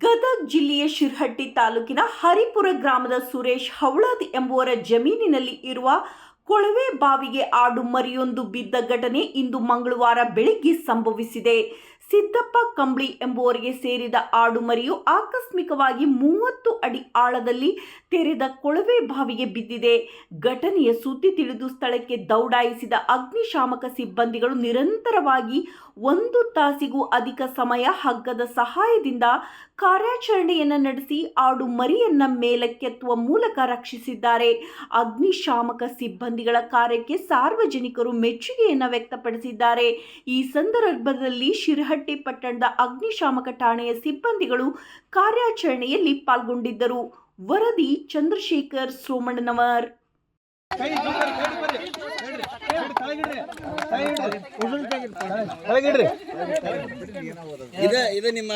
ಗದಗ್ ಜಿಲ್ಲೆಯ ಶಿರ್ಹಟ್ಟಿ ತಾಲೂಕಿನ ಹರಿಪುರ ಗ್ರಾಮದ ಸುರೇಶ್ ಹವಳದ್ ಎಂಬುವರ ಜಮೀನಿನಲ್ಲಿ ಇರುವ ಕೊಳವೆ ಬಾವಿಗೆ ಆಡು ಮರಿಯೊಂದು ಬಿದ್ದ ಘಟನೆ ಇಂದು ಮಂಗಳವಾರ ಬೆಳಿಗ್ಗೆ ಸಂಭವಿಸಿದೆ. ಸಿದ್ದಪ್ಪ ಕಂಬಳಿ ಎಂಬುವರಿಗೆ ಸೇರಿದ ಆಡು ಮರಿಯು ಆಕಸ್ಮಿಕವಾಗಿ ಮೂವತ್ತು ಅಡಿ ಆಳದಲ್ಲಿ ತೆರೆದ ಕೊಳವೆ ಬಾವಿಗೆ ಬಿದ್ದಿದೆ. ಘಟನೆಯ ಸುದ್ದಿ ತಿಳಿದು ಸ್ಥಳಕ್ಕೆ ದೌಡಾಯಿಸಿದ ಅಗ್ನಿಶಾಮಕ ಸಿಬ್ಬಂದಿಗಳು ನಿರಂತರವಾಗಿ ಒಂದು ತಾಸಿಗೂ ಅಧಿಕ ಸಮಯ ಹಗ್ಗದ ಸಹಾಯದಿಂದ ಕಾರ್ಯಾಚರಣೆಯನ್ನು ನಡೆಸಿ ಆಡು ಮರಿಯನ್ನ ಮೇಲಕ್ಕೆತ್ತುವ ಮೂಲಕ ರಕ್ಷಿಸಿದ್ದಾರೆ. ಅಗ್ನಿಶಾಮಕ ಸಿಬ್ಬಂದಿಗಳ ಕಾರ್ಯಕ್ಕೆ ಸಾರ್ವಜನಿಕರು ಮೆಚ್ಚುಗೆಯನ್ನು ವ್ಯಕ್ತಪಡಿಸಿದ್ದಾರೆ. ಈ ಸಂದರ್ಭದಲ್ಲಿ ಶಿರಹಟ್ಟಿ ಪಟ್ಟಣದ ಅಗ್ನಿಶಾಮಕ ಠಾಣೆಯ ಸಿಬ್ಬಂದಿಗಳು ಕಾರ್ಯಾಚರಣೆಯಲ್ಲಿ ಪಾಲ್ಗೊಂಡಿದ್ದರು. ವರದಿ ಚಂದ್ರಶೇಖರ್ ಸೋಮಣ್ಣನವರ್. ಕೆಳಗಿಡ್ರಿ ಇದ ಇದು ನಿಮ್ಮ